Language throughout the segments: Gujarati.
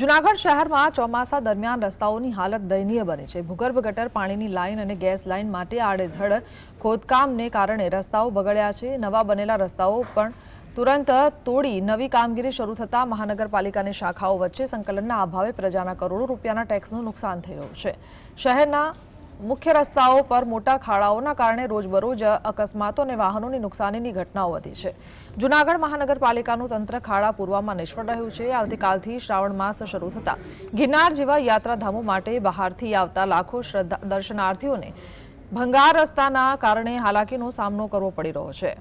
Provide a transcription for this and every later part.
જુનાગઢ શહેરમાં ચોમાસા દરમિયાન રસ્તાઓની હાલત દયનીય બની છે. ભૂગર્ભ ગટર, પાણીની લાઇન અને ગેસ લાઇન માટે આડેધડ ખોદકામને કારણે રસ્તાઓ બગડ્યા છે. નવા બનેલા રસ્તાઓ પણ તુરંત તોડી નવી કામગીરી શરૂ થતાં મહાનગરપાલિકાની શાખાઓ વચ્ચે સંકલનના અભાવે પ્રજાના કરોડો રૂપિયાના ટેક્સનું નુકસાન થઈ રહ્યું છે. શહેરના મુખ્ય રસ્તાઓ પર મોટા ખાડાઓના કારણે રોજબરોજ અકસ્માતો અને વાહનોની નુકસાનીની ઘટનાઓ વધી છે. જુનાગઢ મહાનગરપાલિકાનું તંત્ર ખાડા પૂરવામાં નિષ્ફળ રહ્યું છે. આવતીકાલથી શ્રાવણ માસ શરૂ થતા ગિરનાર જેવા યાત્રાધામો માટે બહારથી આવતા લાખો દર્શનાર્થીઓને ભંગાર રસ્તાના કારણે હાલાકીનો સામનો કરવો પડી રહ્યો છે.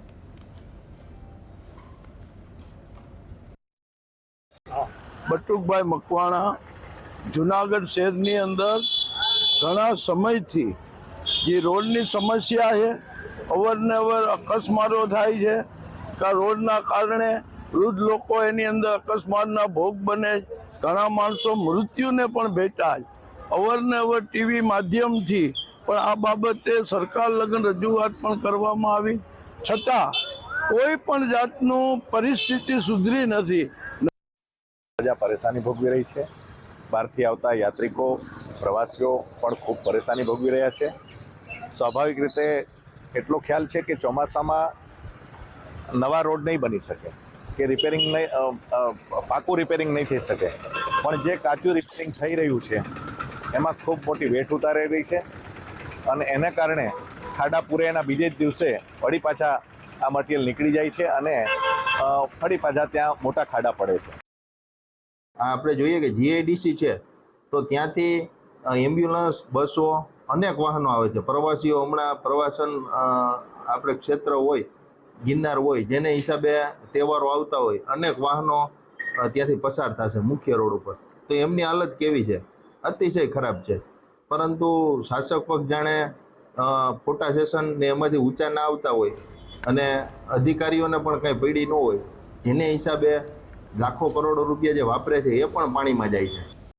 બટુકભાઈ શહેરની અંદર ઘણા સમયથી જે રોડની સમસ્યા છે અવારનવાર અકસ્માતો થાય છે, કે રોડના કારણે વૃદ્ધ લોકો એની અંદર અકસ્માતના ભોગ બને ઘણા માણસો મૃત્યુને પણ ભેટા અવારનવાર ટીવી માધ્યમથી પણ આ બાબતે સરકાર લગ્ન રજૂઆત પણ કરવામાં આવી. છતાં કોઈ પણ જાતનું પરિસ્થિતિ સુધરી નથી. પરેશાની ભોગવી રહી છે. બહારથી આવતા યાત્રિકો પ્રવાસીઓ પણ ખૂબ પરેશાની ભોગવી રહ્યા છે. સ્વાભાવિક રીતે એટલો ખ્યાલ છે કે ચોમાસામાં નવા રોડ નહીં બની શકે, કે રિપેરિંગ નહીં પાકું રિપેરિંગ નહીં થઈ શકે. પણ જે કાચું રિપેરિંગ થઈ રહ્યું છે, એમાં ખૂબ મોટી વેઠ ઉતારી રહી છે અને એને કારણે ખાડા પૂરે એના બીજે જ દિવસે વળી પાછા આ મટીરિયલ નીકળી જાય છે અને ફરી પાછા ત્યાં મોટા ખાડા પડે છે. આપણે જોઈએ કે જીઆઈડીસી છે, તો ત્યાંથી એમ્બ્યુલન્સ બસો, અનેક વાહનો આવે છે. પ્રવાસીઓ હમણાં પ્રવાસન આપણે ક્ષેત્ર હોય, ગિરનાર હોય, જેને હિસાબે તહેવારો આવતા હોય, અનેક વાહનો ત્યાંથી પસાર થશે મુખ્ય રોડ ઉપર. તો એમની હાલત કેવી છે? અતિશય ખરાબ છે. પરંતુ શાસક પક્ષ જાણે ફોટા સેશન ને એમાંથી ઊંચા ના આવતા હોય અને અધિકારીઓને પણ કાંઈ પડી ન હોય, જેને હિસાબે લાખો કરોડો રૂપિયા જે વાપરે છે, એ પણ પાણીમાં જાય છે.